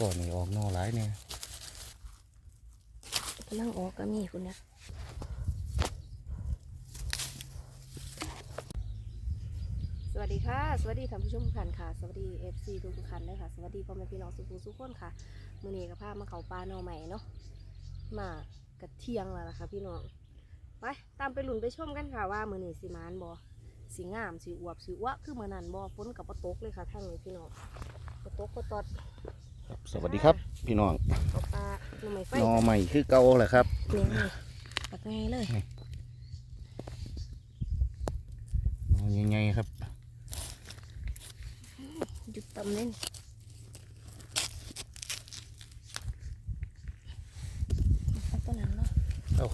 ก่อนนี่ออกนอหลายเนี่ยกำลังออกก็มีคุณนะสวัสดีค่ะ สวัสดีท่านผู้ชมทุกท่านค่ะ สวัสดี FC ทุกทุกท่านเลยค่ะ สวัสดีพ่อแม่พี่น้องสุภูสุขคนค่ะมือนี้ก็พามาเขาปลาหน่อใหม่เนาะมากระเทียงแล้วล่ะค่ะพี่น้องไปตามไปหลุนไปชมกันค่ะว่ามือนี้สิมานบ่สิงามสิอวบสิอ้วคือมื้อนั้นบ่ฝนกับบ่ตกเลยค่ะทางนี้พี่น้องบ่ตกบ่ตอด ครับสวัสดีครับ พี่น้องเอาปลาหน่อไม้ไฟนอใหม่คือเก่าแหละครับเลี้ยงเลยตักไงเลยนอยังไงครับหยุดตำเล่นเอาตัวนั้นเนาะเอ้า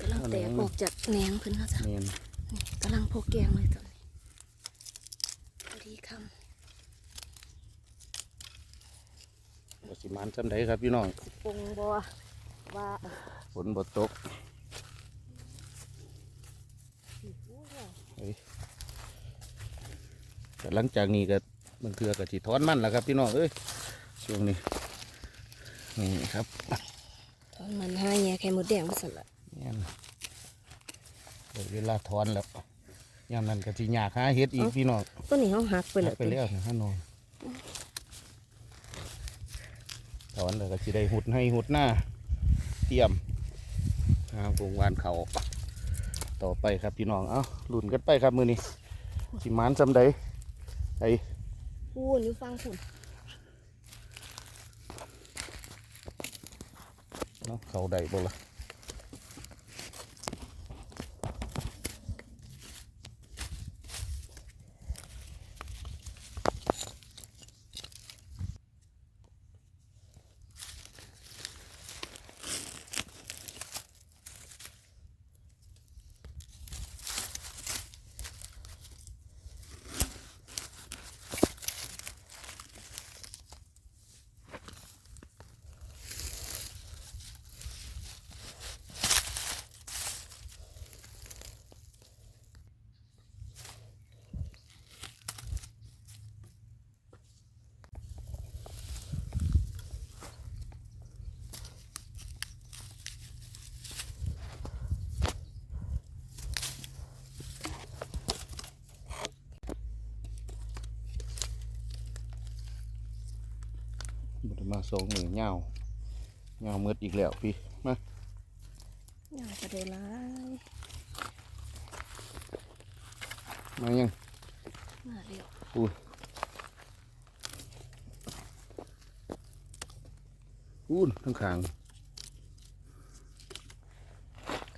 กำลังแตกออกจากแหนงเพิ่นเขาจ้ะเนียนนี่กำลังพกแกงเลยตอนนี้พอดีค บ่สิ มันจำได้ครับพี่น้องำสิปรุงบัวว่าฝนบ่ตกสิอู้เนี่ยเฮ้ยแต่หลังจากนี้ก็มันเถื่อกับจีทอนมันแหละครับพี่น้องเอ้ยช่วงนี้นี่ครับตอนมันห้าแง่ไข่มดแดงมาสั่นละเนี่ยนะเดี๋ยวเวลาทอนแล้วยามนั้นก็สิยากหาเฮ็ดอีกพี่น้องต้นนี้เขาหักไปเลยไปแล้วนะฮะนอนถ อนแล้วก็สิได้หุดให้หุดหน้าเตรียมหาวงวานเขาต่อไปครับพี่น้องเอ้าลุ่นกันไปครับมือนี้สิหมานจำได้ไอ้พูนอยู่ฟังคุณเนาะเขาได้บ่ละ มาสองมือเงาเงามืดอีกแล้วพี่มาอยากจะได้ร้ายมายังมาเร็วพูนพูนทั้งขาง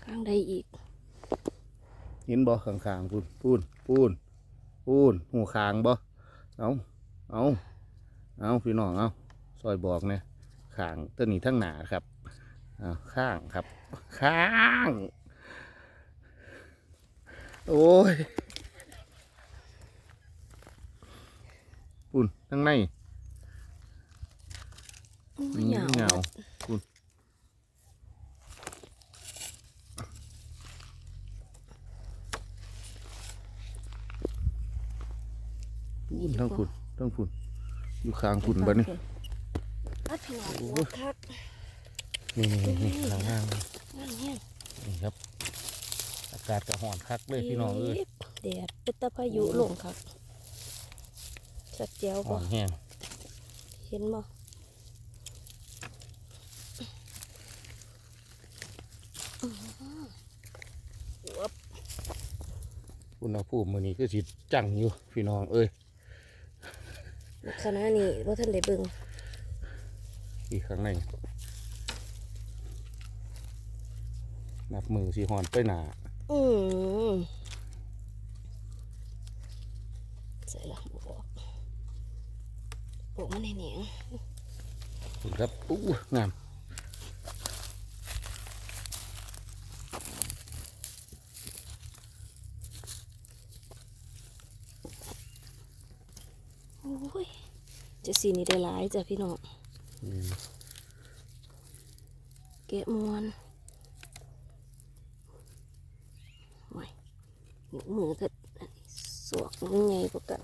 ข้างใดอีก เห็นบ่ข้างขางพูนพูนพูนพูนหูขางบ่เอาเอาเอาพี่น้องเอา ซอยบอกเนี่ยขางตัวนี้ทั้งหนาครับเอาข้างครับ ข้าง โอ้ยปุ่นทั้งในอู้นี่เหงาเหงาปุ่นปุ่นทั้งปุ่นทั้งปุ่นอยู่ข้างปุ่นบ้านี่อัด พี่น้องโอ้โอ้คักนี่นี่นี่นี่ข้างล่างนั่นเนี่ยนี่ครับ อากาศกระหอนคักเลยพี่น้องเอ้ยแดดเป็นตะพายุลงคักชัดเจียวหบ่อนแห้งเห็นบ่อุณหภูมิมื้อนี้คือสิจังอยู่พี่น้องเอ้ยขณะนี้ว่าท่านได้เบิ่ง อีกข้างในนับมือสิหอนไปหนาอืมใส่ละบบอกบอกมันในเหนียงคุณครับอู้งามโอ้ยจะสีนี้ได้หลายจ้ะพี่น้อง เกะมวนไว้มือก็สวกยังไงกว่ากัน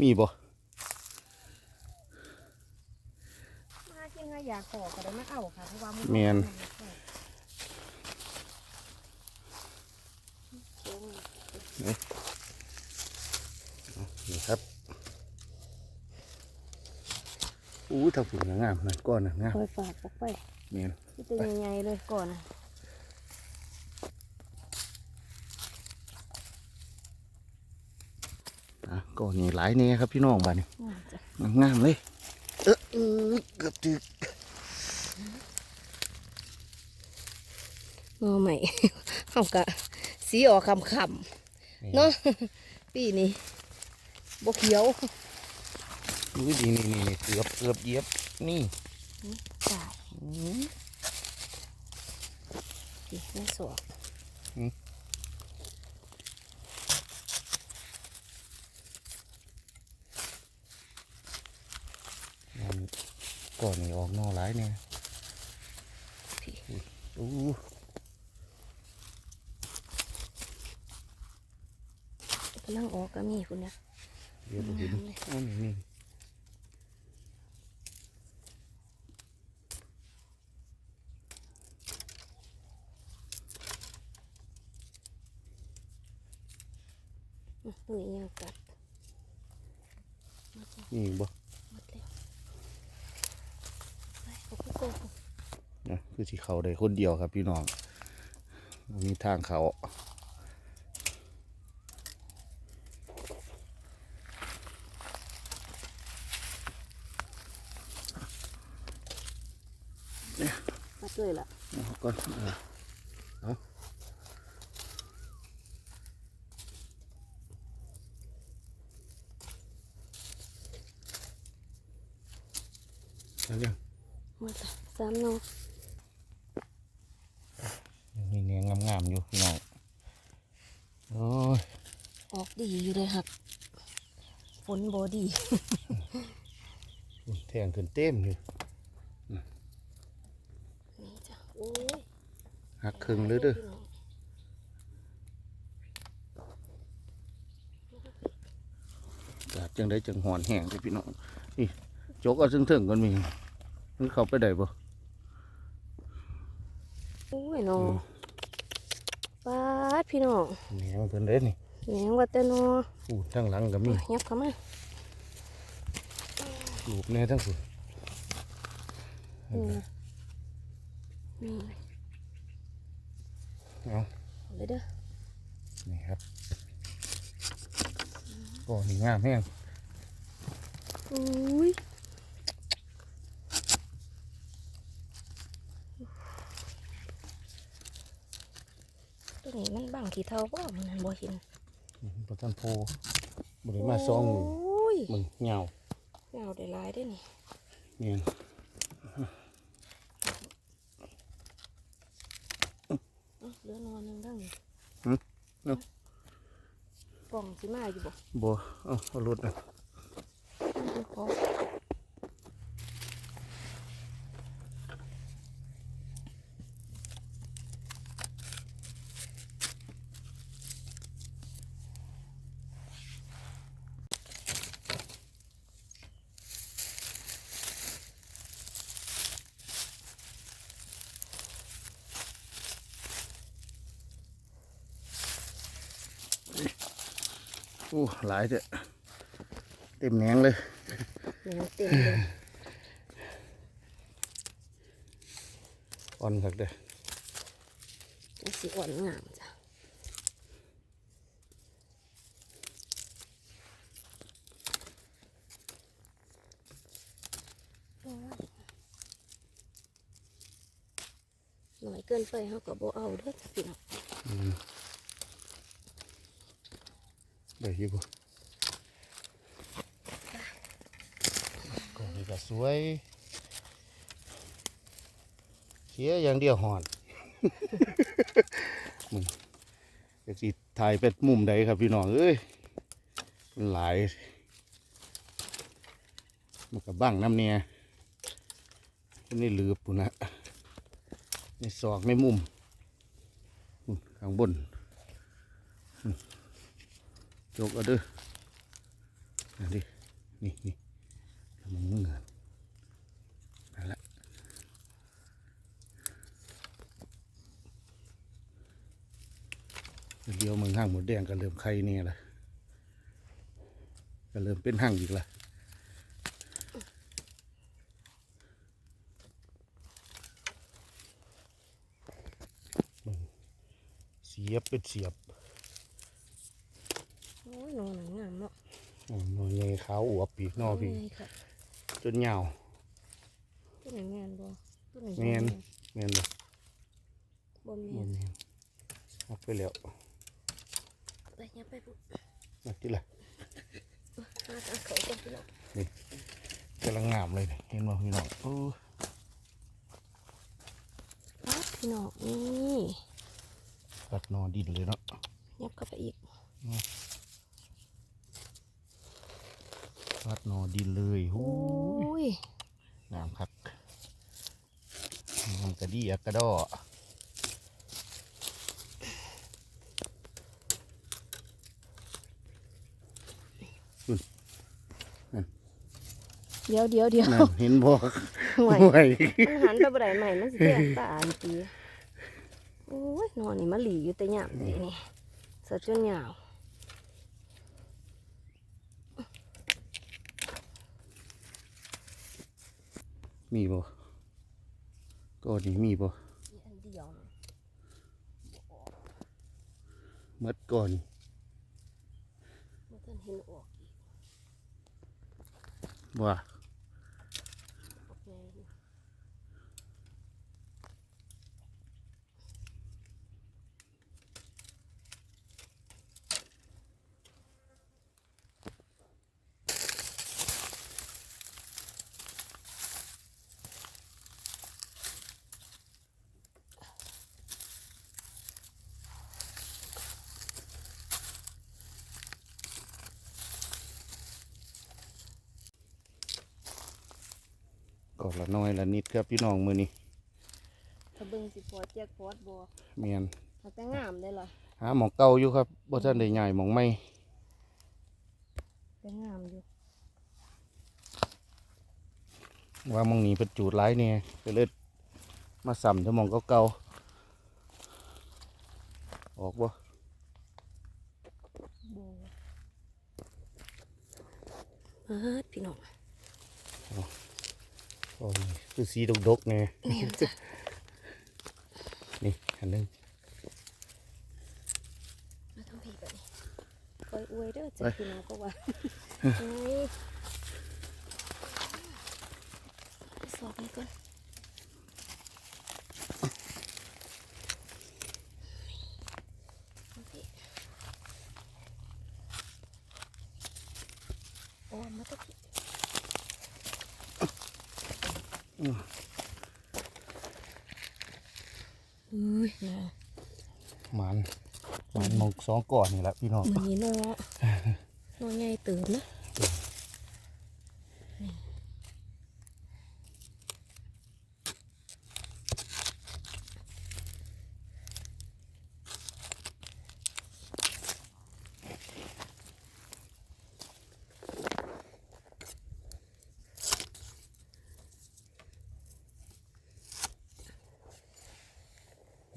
มีบ่มาจริงอะอยากขอก็ได้ม่เอาค่ะเพราะว่ามันเมียน นี่ครับอู้ถ้าฝุ่นก็งามนั่นก้อนนะงามคอยฝากออกไปเมียนที่ตัวใหญ่ๆเลยก่อนนะอะก้อนนี้หลายแน่ครับพี่น้องบ้านนี้งามจ้ะงามๆเลยเอออื้อเกือบถึกหน่อใหม่เอากะสีออกคำคำๆ เนาะปีนี้บกเขียวอุ้ยดีนี่นี่นี่เกือบเกือบเหยียบนี่ตายอื้อพี่ไม่สวกมันก้อนนี้ออกนอกหลายแน่พี่อู้ กำลังออกก็มีคุณนะเดี๋ยวไปเห็นงามเลยอ้าวนี่นี่อื้อตัวนี้ยังกัดหมดแล้วนี่อีกบ่หมดแล้วไปเอาไปโกงนะคือที่เขาได้คนเดียวครับพี่น้องบ่มีทางเขามาเลยล่ะ เอาก่อนเอาเอา เอายังหมดละสามหนอมีเนียงงามๆอยู่พี่น้องโอ้ยออกดีอยู่เลยครับฝนบดีแทงขึ้นเต็มเลยนี่จ้ะโอ้ยหักครึ่งเลยเด้ออากาศจังได้จังหอนแห้งเลยพี่น้องนี่โจกเอาซึ่งถึงๆกันมีมันเข้าไปได้บ่โอ้ยน้องปาดพี่น้องแหนงเพิ่นเด้นี่แหนงว่าแต่นออู้ทั้งหลังก็มียับเข้ามารูปแน่ทั้งสุดนี่นะนี่เอาเอาเลยเด้อนี่ครับก็นี่งามแห้งอุ้ย นี้มันบางขี้เท่าบ่มันนั่นบ่เห็นปะทันโพบริมาซองมือโอ้ยมึงเหงาเงาได้หลายได้อนี่เนี่ยเอ้าเหลือนอนหนึงดังนี่หึเนาะกล่องสิมาอยู่บ่บ่เอาเอารถนะ องอู้หลายเด้อเต็มแหนงเลยแหนงเต็มเลยอ่อนคักเด้อจังสิอ่อนงามจ้ะโอ้ยหน่อยเกินไปเขาก็บ่เอาเด้อจ้ะพี่น้องอืม ได้อยู่บ่ก็นี่ก็สวยเขียอย่างเดียวหอนมึงจะสิถ่ายเป็นมุมใดครับพี่น้องเอ้ยมันหลายมันก็บังน้ำเนี่ยนี่ลืบปุ่นนะนี่ศอกในมุมข้างบน จกเอาเด้ออันนี้นี่นี่มึงเงินนั่นละเดี๋ยวมึงห้างหมดแดงก็เริ่มไข่เนี่ยละก็เริ่มเป็นห้างอีกละเสียบเป็นเสียบ โอ้ยนอนหนังงามเนาะ อ๋อนอนใหญ่ขาวอวบปีกนอพี่โยค่ะจนยาวตัวไหนงานบ่ตัวไหนแม่นแม่นบ่บ่บ่แม่นแม่นเอาไปแล้วไปยับไปปุ๊บนัดที่ละมาเอาเขาก่อนพี่น้องกำลังงามเลยนี่เห็นบ่พี่น้องโอ้ครับพี่น้องนี่กัดนอดินเลยเนาะยับเข้าไปอีก กัดนอดินเลยโอ้โอ้ยยงามครับงามกระดีอะกระดอเดี๋ยวเดี๋ยวเดี๋ยวนั่นเห็นบ่ห่วยห่วยมันหันไปบ่ได้ใหม่มันสิแตกตาอันตีโอ้ยนอนนี่มาหลีอยู่แต่หยามเลยนี่สะจนยาว มีบ่ก็นี่มีบ่มีอันเดียวนะหมัดก่อนมันทันเห็นออกอีกว่ ก็ละน้อยละนิดครับพี่น้องมือนี้ถ้าเบิ่งสิพอแจกพอดบ่เมียนมันแต่งามได้เหรอหาหมองเก่าอยู่ครับบ่ทันได้ใหญ่หมองใหม่แต่งามอยู่ว่าหมองนี้เป็นจูดหลายเนี่ยก็เลยมาสัมถ้าหมองเก่าๆออกบ่บ่มาดพี่น้องโอ้ยคือสีดกๆเนี่ยแม่นจ้ะนี่อันหนึงมาทำผีแบบนี้คอยอวยเด้อจ้ะพี่น้องก็ว่าไงไปสอบนี่ก่อนโอเคโอ้มาตะกี้ อุ้ยนะหมันหมันหมองสองก่อนนี่แหละพี่น้องมันนี้เนาะเนาะใหญ่เติมนะนี่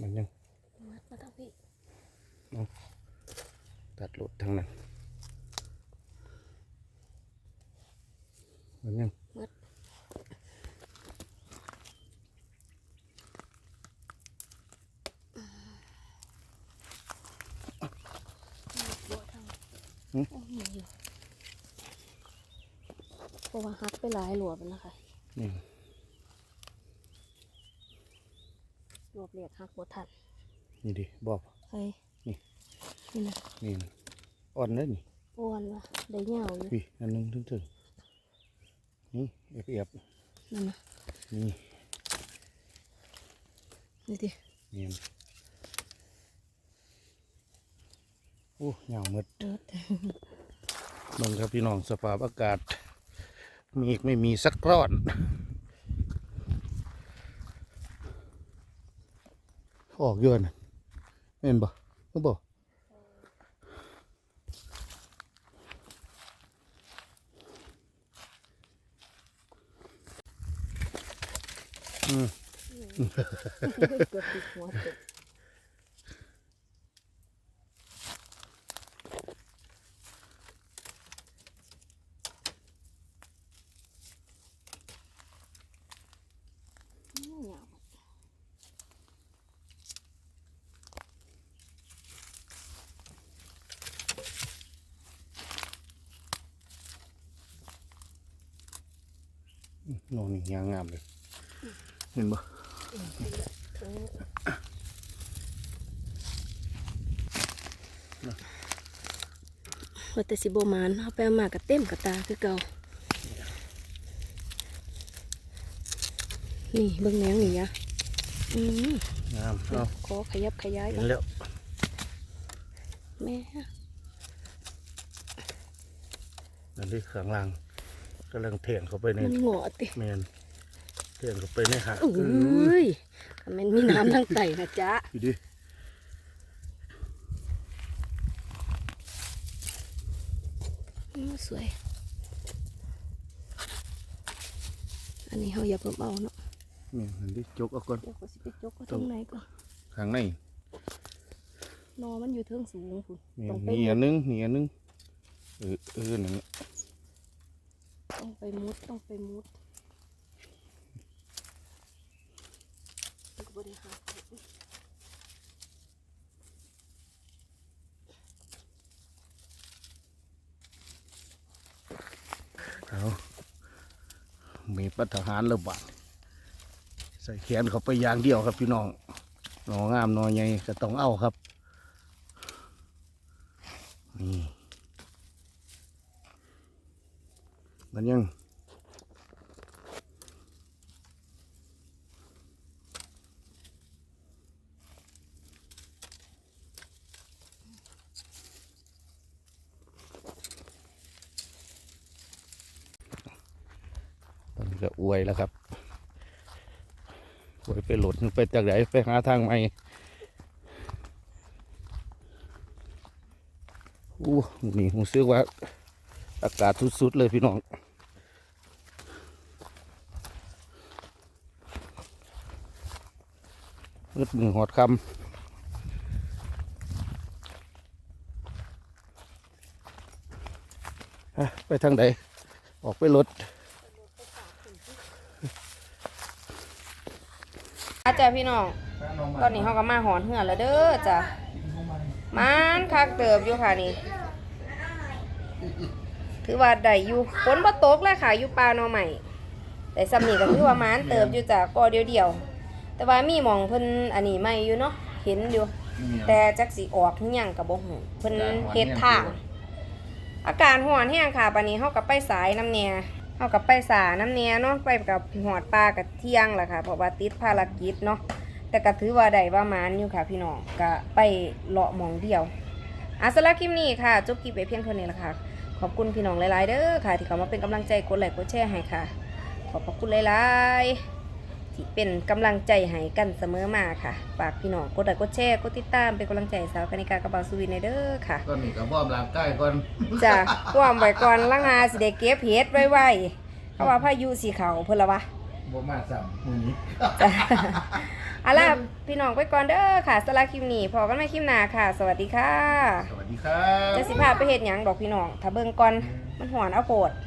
มันยัง มัดมาทั้งพี่ ตัดรถ ทั้งนั้นมันยังมัดโบทางโอ้ยอยู่เพราะว่าฮักไปหลายหลวบแล้วนะคะนี่หลวบเรียกฮักบทันนี่ดิบอกเฮ้ยนี่นี่นะนี่นะ อ่อนเลยนี่อ้วนว่ะได้เหงาอยู่พี่อันหนึงถึงถึงนี่เอฟเอฟนั่นนะนี่นี่ดินี่นโอ้ยาวหมดเดิดเบิ่งครับพี่น้องสภาพอากาศ มีอีกไม่มีสักร้อนออกเยอะนะเห็นบ่ก็บ่ เกือบติดหัวตกอื้อเหงาโน่นนี่ยางงามเลยเห็นบ่ถึง ว่าแต่สิบมานเอาไปเอามากระเต็มกระตาคือเก่า นี่เบิ่งแนงนี่ยะอืมงามเอาขอขยับขยายเห็ก่อนนแล้ว แม่นั่นที่ข้างล่างกำลังเถียงเข้าไปในมันหงอติแมน เถียงเข้าไปในหาโอ้ยถ้ามันมีน้ำทั้งไตนะจ๊ะอยู่ดิอืมสวย อันนี้เขาอย่าเพิ่มเอาเนาะแม่นนั่นดิจกเอาก่อนเดี๋ยวก็สิไปจกก็ตรงไหนก่อนข้างในนอมันอยู่เทิงสูงคุณแม่ต้อนงไปนี่มุอัดนนึงนี่อันนึงเออเออนั่นต้องไปมุดต้องไปมุด บริหาเอามีปัตหารระบาดใส่แขนเขาไปอย่างเดียวครับพี่น้องหนองามหนอใหญ่ก็ต้องเอาครับนี่มันยัง ตอนนี้ ก็อวยแล้วครับอวยไปหลุดไปจากไหนไปหาทางใหม่อู้นี่ผมซื้อว่า อากาศสุดๆเลยพี่น้องมืดมือหอดคำไปทางไหนออกไปรถ อาจ้ะพี่น้อง ตอนนี้เขาก็มาหอนเหือแล้วเด้อจ้ะมันคักเติบอยู่ค่ะนี่ ถือว่าได้อยู่ฝนบ่ตกเลยค่ะอยู่ป่าหนอใหม่ แต่สำนีก็ถือว่ามันเติบอยู่จ้ะก็เดียวเดียวๆแต่ว่ามีหมองเพิ่นอันนี้ไม่อยู่เนาะ เห็นอยู่ แต่จักสิออกหรือยังก็บ่ฮู้เพิ่นเฮ็ดทาง อากาศร้อนแห้งค่ะปานนี้เฮาก็ไปสายน้ำแน่ เอาก็ไปสาน้ำเนี้ยเนาะไปกับหอดปลากับเที่ยงแหละค่ะเพราะว่าติดภารกิจเนาะแต่ก็ถือว่าได้ว่ามานอยู่ค่ะ พี่น้องก็ไปเลาะหมองเดียวอะสละคลิปนี้ค่ะจบคลิปไปเพียงเท่านี้ละค่ะ ขอบคุณพี่น้องหลายๆเด้อค่ะ ที่เขามาเป็นกำลังใจกดไลค์กดแชร์ให้ค่ะ ขอบพระคุณหลายๆ ที่เป็นกำลังใจให้กันเสมอมาค่ะ ฝากพี่น้องกดไลค์กดแชร์กดติดตามเป็นกำลังใจให้สาวคณิกากระเบาสุวินในเด้อค่ะก็นี่กับวอร์มร่างกายก่อนจ้ะความไว้ก่อนลังหาสิได้เก็บเห็ดไว้ๆเพราะว่าพายุสีเขาเพิ่นละวะบ่มาซ้ำมือนี้จ้ะเอาล่ะพี่น้องไปก่อนเด้อค่ะสำหรับคลิปนี้พอกันใหม่คลิปหน้าค่ะ สวัสดีค่ะ สวัสดีครับจะสิพาไปเฮ็ดหยังดอกพี่น้องถ้าเบิ่งก่อนมันหอนเอาโพดเนี่ย